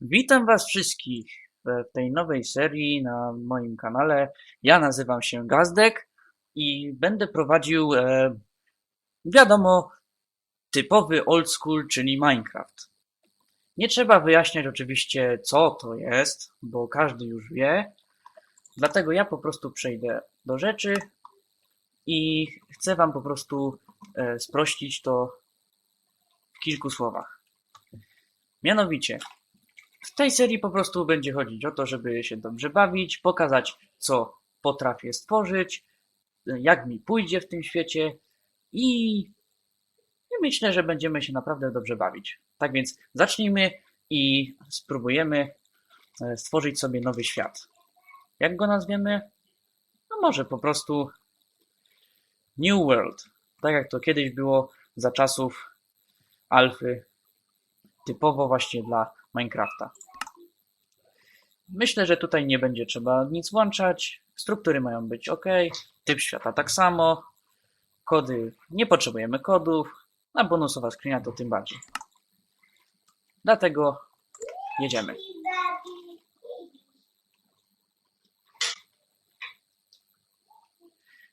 Witam Was wszystkich w tej nowej serii na moim kanale. Ja nazywam się Gazdek i będę prowadził, e, wiadomo, typowy old school, czyli Minecraft. Nie trzeba wyjaśniać oczywiście, co to jest, bo każdy już wie. Dlatego ja po prostu przejdę do rzeczy i chcę Wam po prostu e, sprościć to w kilku słowach. Mianowicie, w tej serii po prostu będzie chodzić o to, żeby się dobrze bawić, pokazać, co potrafię stworzyć, jak mi pójdzie w tym świecie i, i myślę, że będziemy się naprawdę dobrze bawić. Tak więc zacznijmy i spróbujemy e, stworzyć sobie nowy świat. Jak go nazwiemy? No może po prostu New World. Tak jak to kiedyś było za czasów alfy, typowo właśnie dla Minecrafta. Myślę, że tutaj nie będzie trzeba nic włączać. Struktury mają być ok. Typ świata tak samo. Kody, nie potrzebujemy kodów. A bonusowa skrzynia to tym bardziej. Dlatego jedziemy.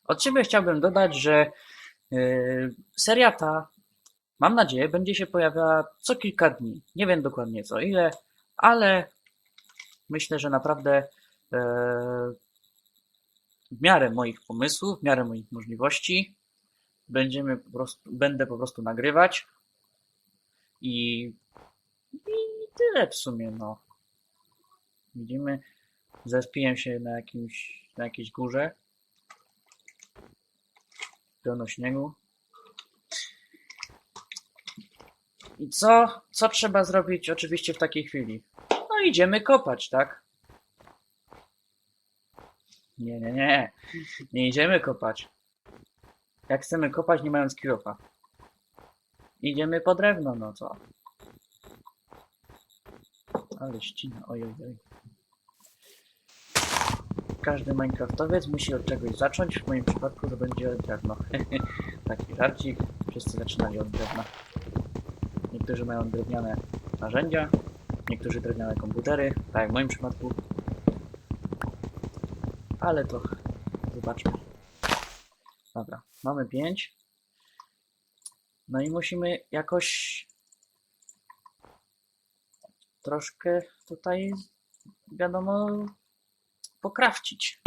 Od siebie chciałbym dodać, że yy, seria ta, mam nadzieję, będzie się pojawiała co kilka dni. Nie wiem dokładnie co ile, ale myślę, że naprawdę e, w miarę moich pomysłów, w miarę moich możliwości będziemy po prostu, będę po prostu nagrywać i, i tyle w sumie, no. Widzimy, zespiłem się na jakimś, na jakiejś górze. Pełno śniegu. I co, co trzeba zrobić oczywiście w takiej chwili? No idziemy kopać, tak? Nie, nie, nie. Nie idziemy kopać. Jak chcemy kopać nie mając kilofa? Idziemy po drewno, no co? Ale ścina, oj, oj, oj. Każdy Minecraftowiec musi od czegoś zacząć. W moim przypadku to będzie drewno. Taki żarcik. Wszyscy zaczynali od drewna. Niektórzy mają drewniane narzędzia, niektórzy drewniane komputery, tak jak w moim przypadku. Ale to zobaczmy. Dobra, mamy 5. No i musimy jakoś troszkę tutaj, wiadomo, pokrawcić.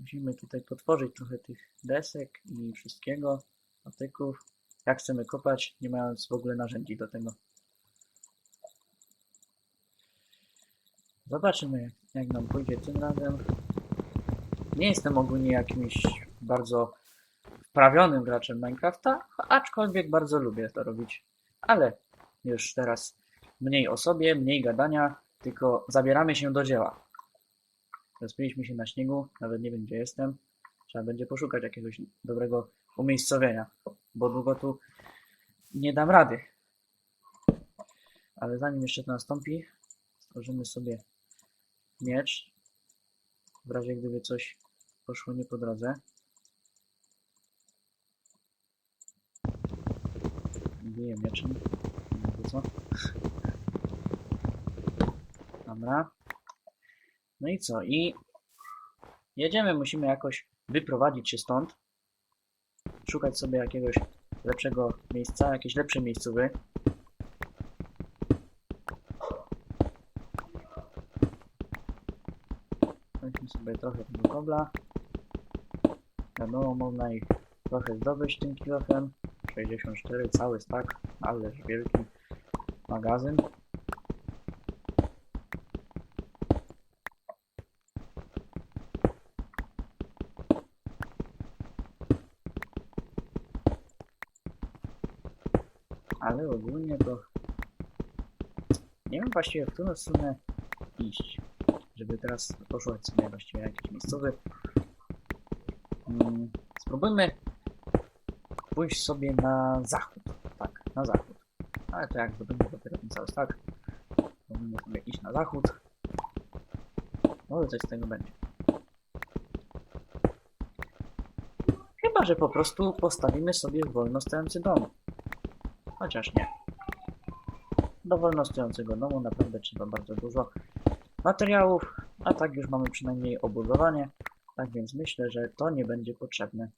Musimy tutaj potworzyć trochę tych desek i wszystkiego, patyków. Jak chcemy kopać, nie mając w ogóle narzędzi do tego. Zobaczymy, jak, nam pójdzie tym razem. Nie jestem ogólnie jakimś bardzo wprawionym graczem Minecrafta, aczkolwiek bardzo lubię to robić. Ale już teraz mniej o sobie, mniej gadania, tylko zabieramy się do dzieła. Rozpiliśmy się na śniegu, nawet nie wiem gdzie jestem. Trzeba będzie poszukać jakiegoś dobrego umiejscowienia, bo długo tu nie dam rady. Ale zanim jeszcze to nastąpi, stworzymy sobie miecz. W razie gdyby coś poszło nie po drodze. Biję mieczem. Wiem co. Dobra. No i co? I jedziemy, musimy jakoś wyprowadzić się stąd. Szukać sobie jakiegoś lepszego miejsca, jakieś lepsze miejscowy. Weźmy sobie trochę tego kobla. Wiadomo, można ich trochę zdobyć tym kilofem. 64, cały stack, ależ wielki magazyn. Ale ogólnie to nie wiem właściwie w którą stronę iść, żeby teraz poszukać sobie właściwie jakiś miejscowy. Mm, spróbujmy pójść sobie na zachód. Tak, na zachód. Ale to jak zdobędę dopiero ten cały stack, powinny sobie iść na zachód. Może coś z tego będzie. Chyba, że po prostu postawimy sobie wolno stojący dom. Chociaż nie. Do wolnostojącego domu naprawdę trzeba bardzo dużo materiałów, a tak już mamy przynajmniej obudowanie, tak więc myślę, że to nie będzie potrzebne.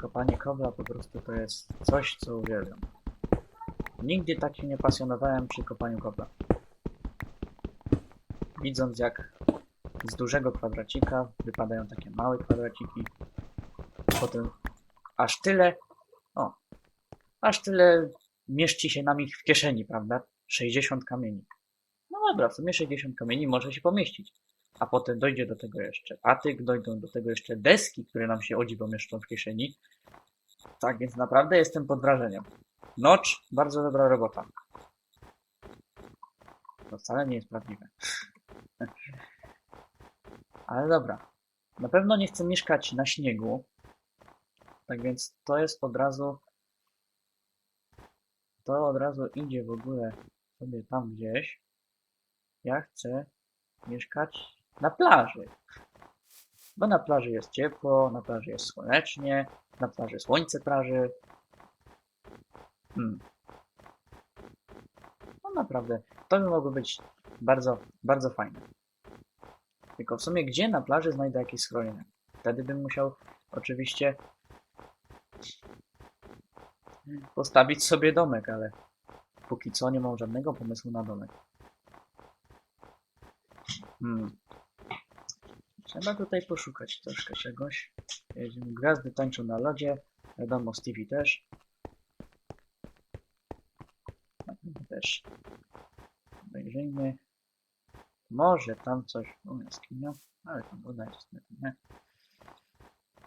Kopanie kobla po prostu to jest coś, co uwielbiam. Nigdy tak się nie pasjonowałem przy kopaniu kobla. Widząc jak z dużego kwadracika wypadają takie małe kwadraciki, potem aż tyle, o, aż tyle mieści się nam ich w kieszeni, prawda? 60 kamieni. No dobra, w sumie 60 kamieni może się pomieścić. A potem dojdzie do tego jeszcze patyk, dojdą do tego jeszcze deski, które nam się o dziwo mieszczą w kieszeni. Tak więc naprawdę jestem pod wrażeniem. Nocz, bardzo dobra robota. To wcale nie jest prawdziwe. Ale dobra. Na pewno nie chcę mieszkać na śniegu. Tak więc to jest od razu. To od razu idzie w ogóle sobie tam gdzieś. Ja chcę mieszkać na plaży. Bo na plaży jest ciepło, na plaży jest słonecznie, na plaży słońce praży. Hmm. No naprawdę, to by mogło być bardzo, bardzo fajne. Tylko w sumie gdzie na plaży znajdę jakieś schronienie? Wtedy bym musiał oczywiście postawić sobie domek, ale póki co nie mam żadnego pomysłu na domek. Hmm. Trzeba tutaj poszukać troszkę czegoś. Gwiazdy tańczą na lodzie. Wiadomo, Stevie też. Na pewno też. Obejrzyjmy. Może tam coś. O, jaskinia. Ale tam woda jest. Nie?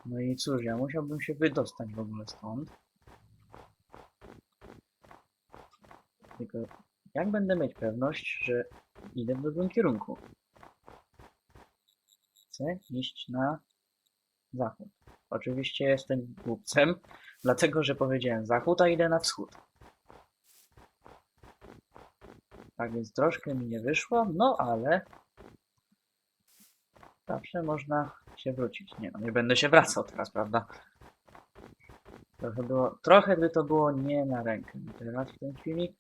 No i cóż, ja musiałbym się wydostać w ogóle stąd. Tylko jak będę mieć pewność, że idę w dobrym kierunku? Chcę iść na zachód. Oczywiście jestem głupcem, dlatego że powiedziałem zachód, a idę na wschód. Tak więc troszkę mi nie wyszło, no ale zawsze można się wrócić. Nie no, nie będę się wracał teraz, prawda? Trochę, było, trochę by to było nie na rękę teraz w tej chwili,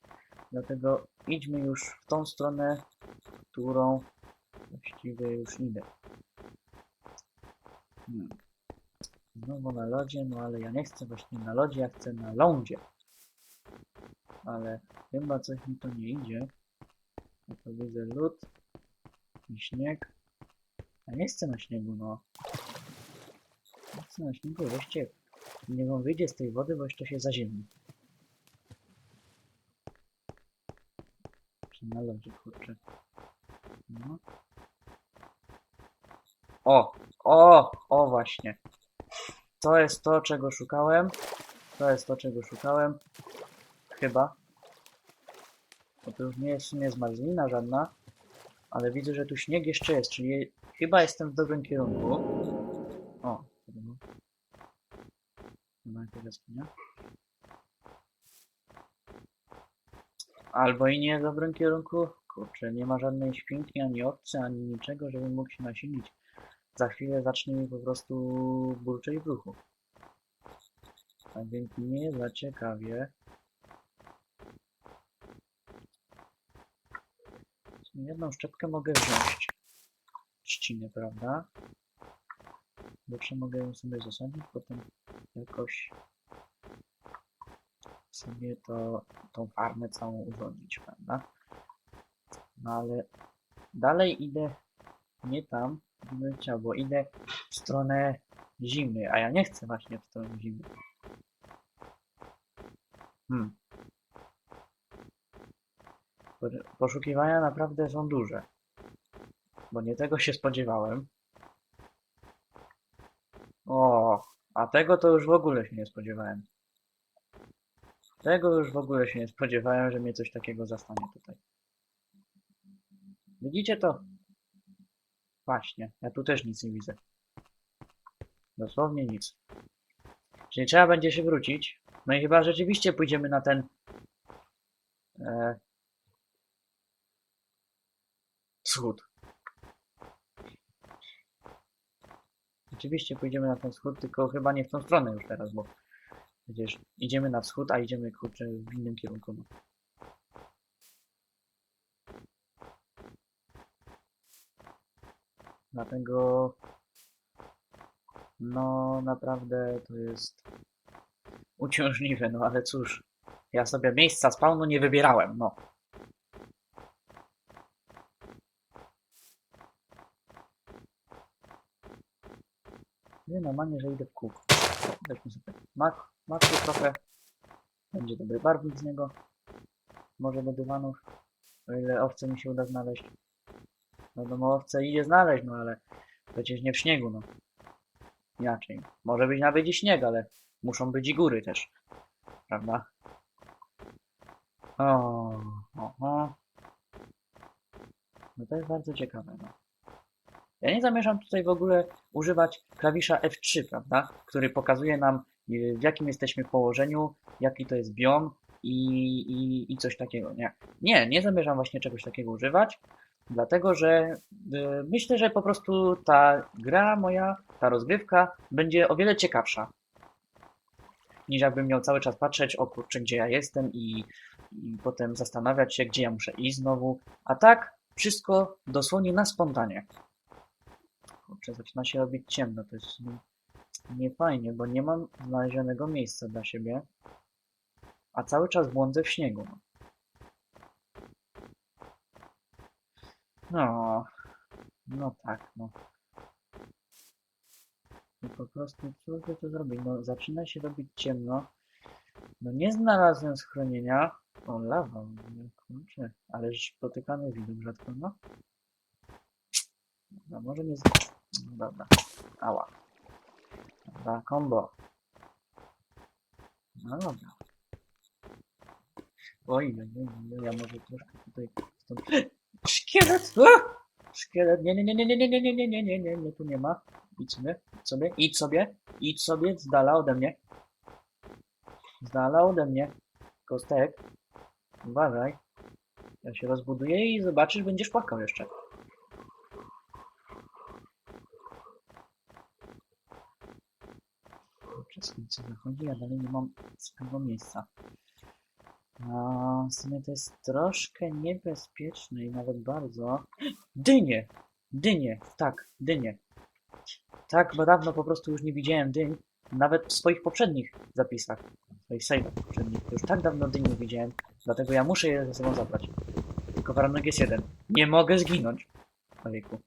dlatego idźmy już w tą stronę, którą właściwie już idę. Hmm. Znowu na lodzie, no ale ja nie chcę właśnie na lodzie, ja chcę na lądzie. Ale chyba coś mi to nie idzie. Ja to widzę lód i śnieg. Ja nie chcę na śniegu, no. Nie chcę na śniegu, weźcie. Nie wam wyjdzie z tej wody, bo jeszcze się zaziemi. Czy na lodzie, kurczę. No. O! O! O właśnie. To jest to, czego szukałem. To jest to, czego szukałem. Chyba. Bo to już nie jest w sumie zmarzlina żadna. Ale widzę, że tu śnieg jeszcze jest, czyli chyba jestem w dobrym kierunku. O. Chyba jakaś jaskinia. Albo i nie w dobrym kierunku. Kurczę, nie ma żadnej świnki, ani owcy, ani niczego, żebym mógł się nasilić. Za chwilę zacznie mi po prostu burczeć w brzuchu. Tak więc nie za ciekawie. Jedną szczepkę mogę wziąć. Trzciny, prawda? Zawsze mogę ją sobie zasadzić, potem jakoś sobie to, tą farmę całą urządzić, prawda? No ale dalej idę nie tam, gdzie bym chciał, bo idę w stronę zimy, a ja nie chcę właśnie w stronę zimy. Hmm. Po- Poszukiwania naprawdę są duże. Bo nie tego się spodziewałem. O, a tego to już w ogóle się nie spodziewałem. Tego już w ogóle się nie spodziewałem, że mnie coś takiego zastanie tutaj. Widzicie to? Właśnie, ja tu też nic nie widzę. Dosłownie nic. Czyli trzeba będzie się wrócić. No i chyba rzeczywiście pójdziemy na ten... E, wschód. Oczywiście pójdziemy na ten wschód, tylko chyba nie w tą stronę już teraz, bo przecież idziemy na wschód, a idziemy kurczę w innym kierunku. No. Dlatego no naprawdę to jest uciążliwe, no ale cóż, ja sobie miejsca spawnu nie wybierałem, no. Nie normalnie, że idę w kółko. Weźmy sobie mak, maku trochę. Będzie dobry barwnik z niego. Może do dywanów. O ile owce mi się uda znaleźć. Wiadomo, owce idzie znaleźć, no ale przecież nie w śniegu, no. Inaczej. Może być nawet i śnieg, ale muszą być i góry też. Prawda? O, oho. No to jest bardzo ciekawe, no. Ja nie zamierzam tutaj w ogóle używać klawisza F3, prawda? Który pokazuje nam, y, w jakim jesteśmy położeniu, jaki to jest biom i, i, i coś takiego. Nie. nie, nie zamierzam właśnie czegoś takiego używać, dlatego że y, myślę, że po prostu ta gra moja, ta rozgrywka będzie o wiele ciekawsza. Niż jakbym miał cały czas patrzeć, o kurczę, gdzie ja jestem i, i potem zastanawiać się, gdzie ja muszę iść znowu. A tak, wszystko dosłownie na spontanie. Kurczę, zaczyna się robić ciemno, to jest nie, nie fajnie, bo nie mam znalezionego miejsca dla siebie, a cały czas błądzę w śniegu. No, no tak, no. I po prostu, co by to zrobić? No, zaczyna się robić ciemno. No, nie znalazłem schronienia. O, lawa, no, kurczę, ależ spotykany widok rzadko, no. No, może nie... No, dobra. Ała. Dobra, combo. No dobra. Oj, oj, oj, ja może troszkę tutaj stąd... Szkielet! A! Szkielet, nie, nie, nie, nie, nie, nie, nie, nie, nie, nie, nie, nie, nie, tu nie ma. Idź sobie, idź sobie, idź sobie, idź sobie, z dala ode mnie. Z dala ode mnie. Kostek, uważaj. Ja się rozbuduję i zobaczysz, będziesz płakał jeszcze. Kurczę, słońce zachodzi, ja dalej nie mam swojego miejsca. No, w sumie to jest troszkę niebezpieczne i nawet bardzo. Dynie! Dynie! Tak, dynie. Tak, bo dawno po prostu już nie widziałem dyń, nawet w swoich poprzednich zapisach, w swoich save'ach poprzednich. Już tak dawno dyń nie widziałem, dlatego ja muszę je ze sobą zabrać. Tylko waranek jest jeden. Nie mogę zginąć. Ojejku.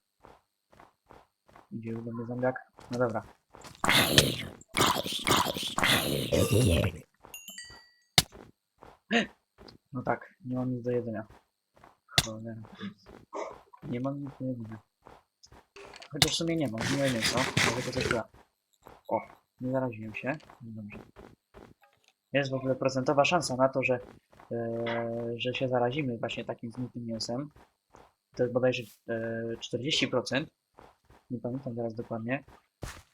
Idzie do mnie. No dobra. No tak, nie mam nic do jedzenia. Cholera. Nie mam nic do jedzenia. Chociaż w sumie nie mam, nie wiem co, to coś da. O, nie zaraziłem się. No dobrze. Jest w ogóle procentowa szansa na to, że, e, że się zarazimy właśnie takim znutym mięsem. To jest bodajże e, 40%. Nie pamiętam teraz dokładnie.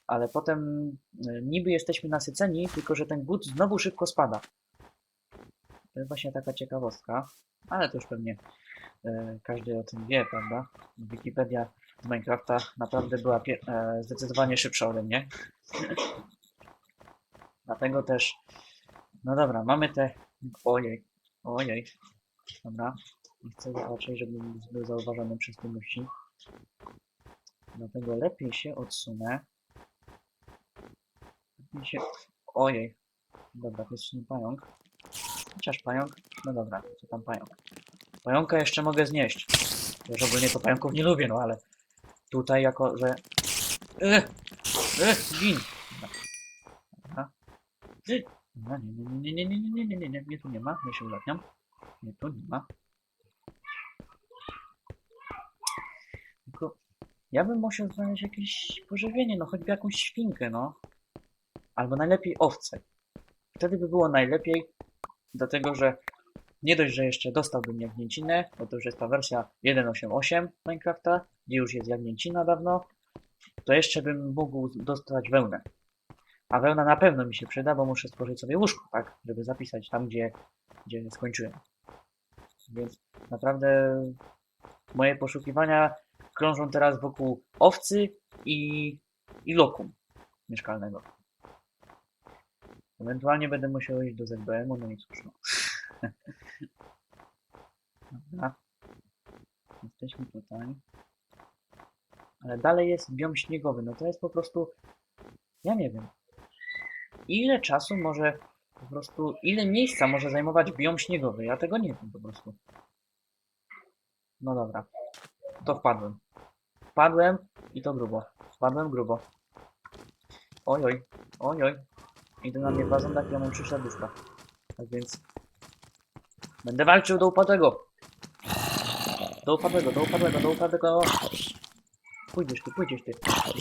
Ale potem e, niby jesteśmy nasyceni, tylko że ten głód znowu szybko spada. To jest właśnie taka ciekawostka, ale to już pewnie e, każdy o tym wie, prawda? Wikipedia z Minecrafta naprawdę była e, zdecydowanie szybsza ode mnie. Dlatego też, no dobra, mamy te, ojej, ojej, dobra, nie chcę raczej, żeby był zauważony przez musi. Dlatego lepiej się odsunę. Się, ojej, dobra, to jest pająk. Chociaż pająk, no dobra, co tam pająk. Pająka jeszcze mogę znieść. Już ogólnie to pająków nie lubię, no ale tutaj jako, że... Ech, gin! Dobra. Dobra, nie, nie, nie, nie, nie, nie, nie, nie, nie, tu nie ma, ja się ulatniam. Nie, tu nie ma. Tylko ja bym musiał znaleźć jakieś pożywienie, no choćby jakąś świnkę, no. Albo najlepiej owce. Wtedy by było najlepiej, dlatego że nie dość, że jeszcze dostałbym jagnięcinę, bo to już jest ta wersja 1.8.8 Minecrafta, gdzie już jest jagnięcina dawno, to jeszcze bym mógł dostać wełnę. A wełna na pewno mi się przyda, bo muszę stworzyć sobie łóżko, tak? Żeby zapisać tam, gdzie, gdzie skończyłem. Więc naprawdę moje poszukiwania krążą teraz wokół owcy i i lokum mieszkalnego. Ewentualnie będę musiał iść do ZBM-u, no i cóż no. Dobra. Jesteśmy tutaj. Ale dalej jest biom śniegowy. No to jest po prostu... Ja nie wiem. Ile czasu może... Po prostu... Ile miejsca może zajmować biom śniegowy? Ja tego nie wiem po prostu. No dobra. To wpadłem. Wpadłem i to grubo. Wpadłem grubo. Oj, oj. Idę na mnie dwa zębaki, ja mam trzy serduszka. Tak więc... Będę walczył do upadłego. Do upadłego, do upadłego, do upadłego. Pójdziesz ty, pójdziesz ty.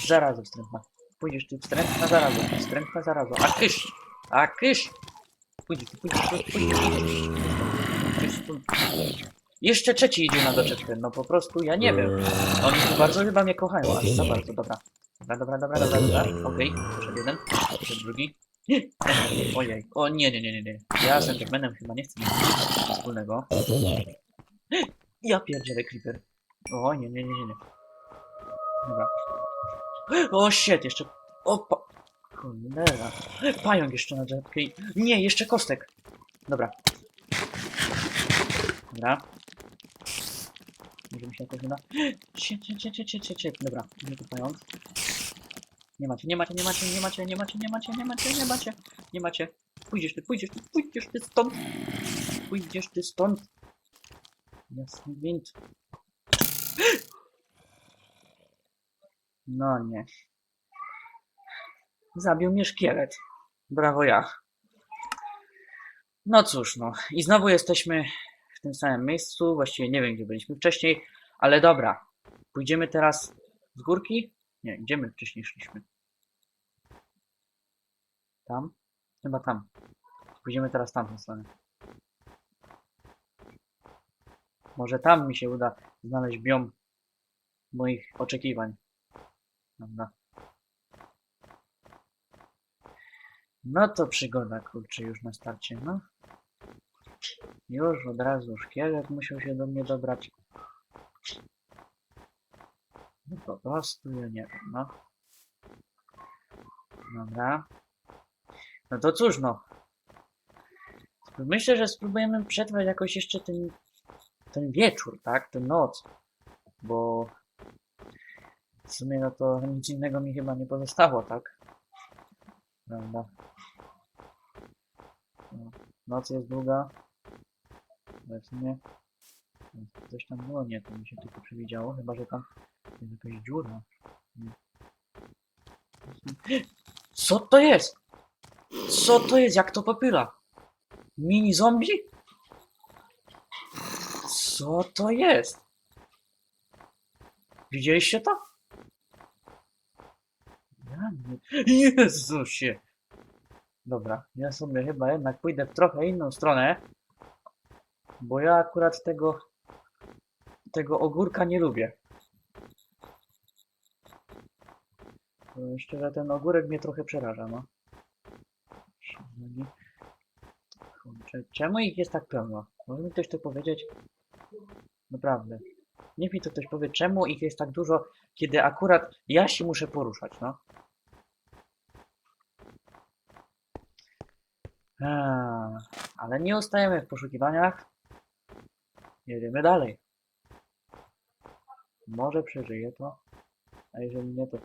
Zaraza wstrętna. Pójdziesz ty, wstrętna zaraza. Wstrętna zaraza. A kysz! A kysz! Pójdziesz ty, pójdziesz ty, pójdziesz ty. Jeszcze trzeci idzie na doczepkę. No po prostu ja nie wiem. Oni tu bardzo chyba mnie kochają, aż za bardzo, dobra. Dobra, dobra, dobra, dobra, dobra. Okej, poszedł jeden, poszedł drugi. Ojej, o nie, nie, nie, nie, nie. Ja z Endermanem chyba nie chcę mieć nic wspólnego. Ja pierdzielę creeper. O nie, nie, nie, nie, nie. Dobra. O shit, jeszcze... Opa! Cholera. Pająk jeszcze na drzewkę. Nie, jeszcze kostek. Dobra. Dobra. Może mi się jakoś uda. Shit, shit, shit, shit, shit, shit. Dobra, nie tu pająk. Nie macie, nie macie, nie macie, nie macie, nie macie, nie macie, nie macie, nie macie, nie macie. Pójdziesz ty, pójdziesz ty, pójdziesz ty stąd. Pójdziesz ty stąd. Jasny gwint. No nie. Zabił mnie szkielet. Brawo ja. No cóż, no. I znowu jesteśmy w tym samym miejscu. Właściwie nie wiem, gdzie byliśmy wcześniej, ale dobra. Pójdziemy teraz z górki? Nie, gdzie my wcześniej szliśmy? Tam? Chyba tam. Pójdziemy teraz tamtą stronę. Może tam mi się uda znaleźć biom moich oczekiwań. Dobra. No to przygoda, kurczę, już na starcie, no. Już od razu szkielet musiał się do mnie dobrać. No po prostu, ja nie wiem, no. Dobra. No to cóż, no. Myślę, że spróbujemy przetrwać jakoś jeszcze ten, ten wieczór, tak? Tę noc. Bo w sumie no to nic innego mi chyba nie pozostało, tak? Prawda? No, noc jest długa. Ale w sumie coś tam było, nie, to mi się tylko przewidziało, chyba że tam jest jakaś dziura. Co to jest? Co to jest? Jak to popyla? Mini zombie? Co to jest? Widzieliście to? Ja nie... Jezusie! Dobra, ja sobie chyba jednak pójdę w trochę inną stronę, bo ja akurat tego tego ogórka nie lubię. Szczerze, ten ogórek mnie trochę przeraża, no. Kurczę, czemu ich jest tak pełno? Może mi ktoś to powiedzieć? Naprawdę. Niech mi to ktoś powie, czemu ich jest tak dużo, kiedy akurat ja się muszę poruszać, no. Eee, ale nie ustajemy w poszukiwaniach. Jedziemy dalej. Może przeżyję to, a jeżeli nie, to...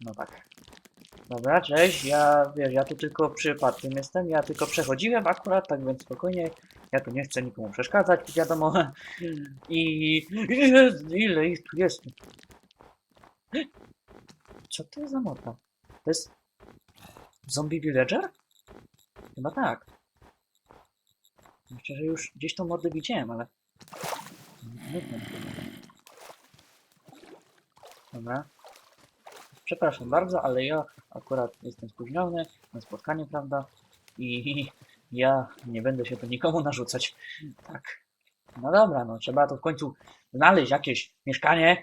No tak. Dobra, cześć, ja, wiesz, ja tu tylko przypadkiem jestem, ja tylko przechodziłem akurat, tak więc spokojnie, ja tu nie chcę nikomu przeszkadzać, wiadomo, i... Jezu, ile ich tu jest? Co to jest za morda? To jest... Zombie Villager? Chyba tak. Myślę, że już gdzieś tą mordę widziałem, ale... Dobra. Przepraszam bardzo, ale ja akurat jestem spóźniony na spotkanie, prawda? I ja nie będę się to nikomu narzucać. Tak. No dobra, no trzeba to w końcu znaleźć jakieś mieszkanie.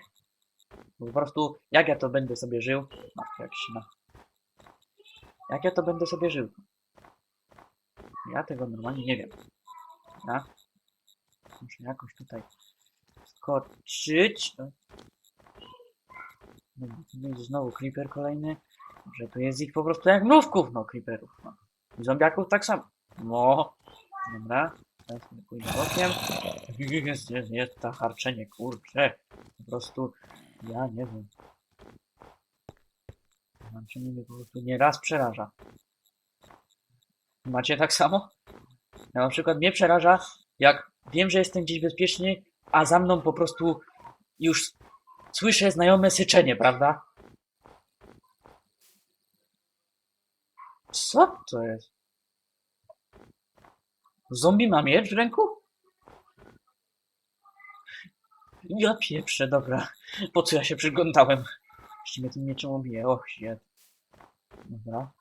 Po prostu jak ja to będę sobie żył. Matko, jak się ma. Jak ja to będę sobie żył? Ja tego normalnie nie wiem. Ja? Muszę jakoś tutaj skoczyć. Będzie znowu creeper kolejny. Że tu jest ich po prostu jak mrówków, no creeperów. No. I zombiaków tak samo. No. Dobra. Teraz pójdę bokiem. Jest, jest, jest ta harczenie, kurcze. Po prostu, ja nie wiem. Harczenie mnie po prostu nieraz przeraża. Macie tak samo? Ja na przykład mnie przeraża, jak wiem, że jestem gdzieś bezpieczny, a za mną po prostu już słyszę znajome syczenie, prawda? Co to jest? Zombie ma miecz w ręku? Ja pieprzę, dobra. Po co ja się przyglądałem? Właściwie tym mieczem obiję, och shit. Dobra.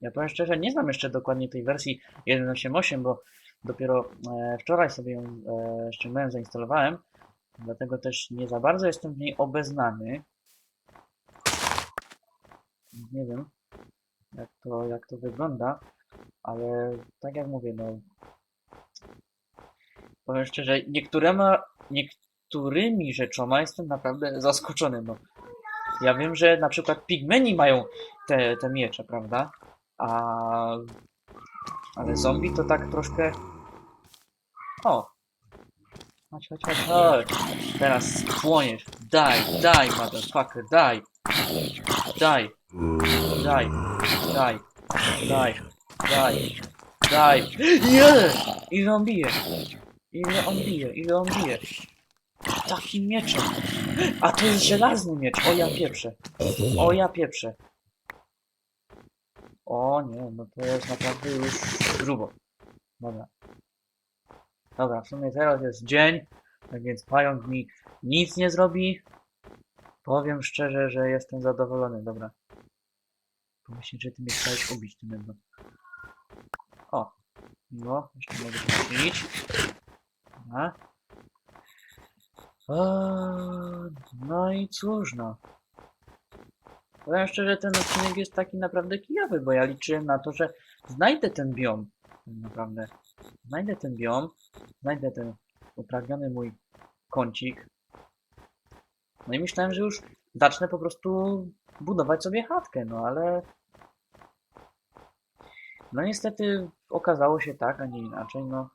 Ja powiem szczerze, nie znam jeszcze dokładnie tej wersji 1.8.8, bo dopiero e, wczoraj sobie ją e, ściągnąłem, zainstalowałem. Dlatego też nie za bardzo jestem w niej obeznany. Nie wiem, jak to, jak to wygląda, ale tak jak mówię, no. Powiem szczerze, niektórema, niektórymi rzeczoma jestem naprawdę zaskoczony. No. Ja wiem, że na przykład pigmeni mają te, te miecze, prawda? A. Ale zombie to tak troszkę. O! Chodź, chodź, chodź, chodź. Teraz płoniesz. Daj, daj, motherfucker, daj. Daj. Daj. Daj. Daj. Daj. Daj. Nie! Ile on bije? Ile on bije? Ile on bije? Takim mieczem. A to jest żelazny miecz. O ja pieprzę. O ja pieprzę. O nie, no to jest naprawdę już grubo. Dobra. Dobra, w sumie teraz jest dzień, tak więc pająk mi nic nie zrobi. Powiem szczerze, że jestem zadowolony. Dobra. Pomyślę, że ty mnie chciałeś ubić tym jedno. O. No, jeszcze mogę się nasilić. Dobra. O, no i cóż no. Powiem szczerze, ten odcinek jest taki naprawdę kijowy, bo ja liczyłem na to, że znajdę ten biom. Tak naprawdę. Znajdę ten biom, znajdę ten upragniony mój kącik. No i myślałem, że już zacznę po prostu budować sobie chatkę, no ale... No niestety okazało się tak, a nie inaczej, no.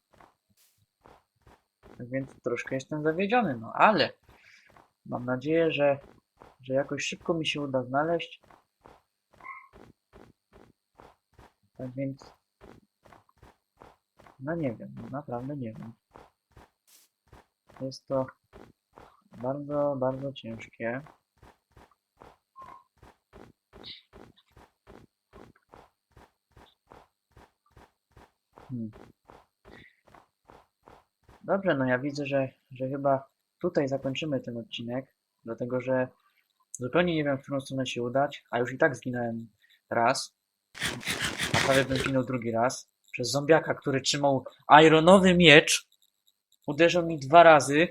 Tak więc troszkę jestem zawiedziony, no ale mam nadzieję, że, że jakoś szybko mi się uda znaleźć. Tak więc no nie wiem, naprawdę nie wiem. Jest to bardzo, bardzo ciężkie. Hmm. Dobrze, no ja widzę, że, że chyba tutaj zakończymy ten odcinek, dlatego że zupełnie nie wiem, w którą stronę się udać, a już i tak zginąłem raz, a prawie bym zginął drugi raz przez zombiaka, który trzymał ironowy miecz. Uderzył mi dwa razy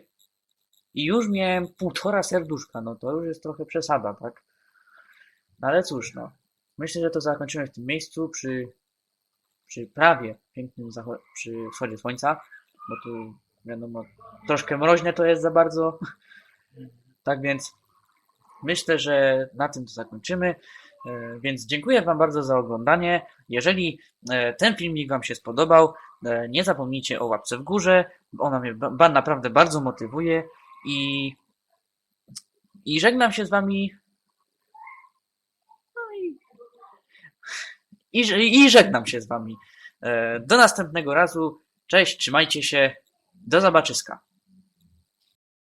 i już miałem półtora serduszka. No to już jest trochę przesada, tak? No ale cóż, no. Myślę, że to zakończymy w tym miejscu przy, przy prawie pięknym przy wschodzie słońca, bo tu wiadomo, troszkę mroźne to jest za bardzo. Tak więc myślę, że na tym to zakończymy. E, Więc dziękuję Wam bardzo za oglądanie. Jeżeli e, ten filmik Wam się spodobał, e, nie zapomnijcie o łapce w górze. Ona mnie naprawdę bardzo motywuje i, i żegnam się z Wami. No i, i, i żegnam się z Wami. Do następnego razu. Cześć, trzymajcie się. Do zobaczyska.